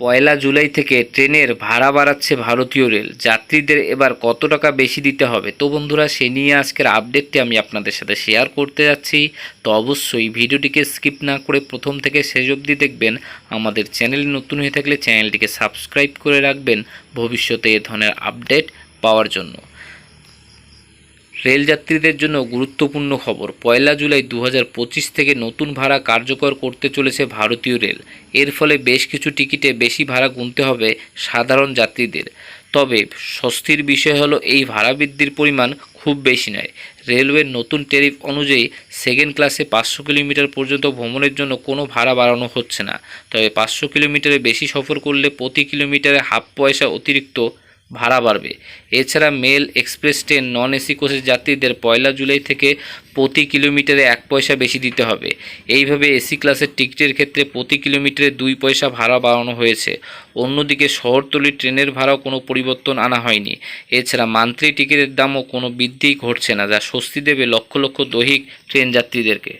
পয়লা জুলাই থেকে ট্রেনের ভাড়া বাড়াচ্ছে ভারতীয় রেল। যাত্রীদের এবার কত টাকা বেশি দিতে হবে? তো বন্ধুরা, সে নিয়ে আজকের আপডেটটি আমি আপনাদের সাথে শেয়ার করতে যাচ্ছি। তো অবশ্যই ভিডিওটিকে স্কিপ না করে প্রথম থেকে শেষ অবধি দেখবেন। আমাদের চ্যানেল নতুন হয়ে থাকলে চ্যানেলটিকে সাবস্ক্রাইব করে রাখবেন। ভবিষ্যতে এ ধরনের আপডেট পাওয়ার জন্য। রেলযাত্রীদের জন্য গুরুত্বপূর্ণ খবর। পয়লা জুলাই দু হাজার পঁচিশ থেকে নতুন ভাড়া কার্যকর করতে চলেছে ভারতীয় রেল। এর ফলে বেশ কিছু টিকিটে বেশি ভাড়া গুনতে হবে সাধারণ যাত্রীদের। তবে স্বস্তির বিষয় হলো, এই ভাড়া বৃদ্ধির পরিমাণ খুব বেশি নয়। রেলওয়ের নতুন ট্যারিফ অনুযায়ী সেকেন্ড ক্লাসে পাঁচশো কিলোমিটার পর্যন্ত ভ্রমণের জন্য কোনো ভাড়া বাড়ানো হচ্ছে না। তবে পাঁচশো কিলোমিটারে বেশি সফর করলে প্রতি কিলোমিটারে হাফ পয়সা অতিরিক্ত ভাড়া বাড়বে। এছাড়া mail express train non AC কোচের যাত্রীদের পয়লা জুলাই থেকে প্রতি কিলোমিটারে এক পয়সা বেশি দিতে হবে। এইভাবে এসি ক্লাসের টিকিটের ক্ষেত্রে প্রতি কিলোমিটারে দুই পয়সা ভাড়া বাড়ানো হয়েছে। অন্যদিকে শহরতলি ট্রেনের ভাড়াও কোনো পরিবর্তন আনা হয়নি। এছাড়া মান্থলি টিকিটের দামও কোনো বৃদ্ধি ঘটছে না, যা স্বস্তি দেবে লক্ষ লক্ষ দৈহিক ট্রেন যাত্রীদেরকে।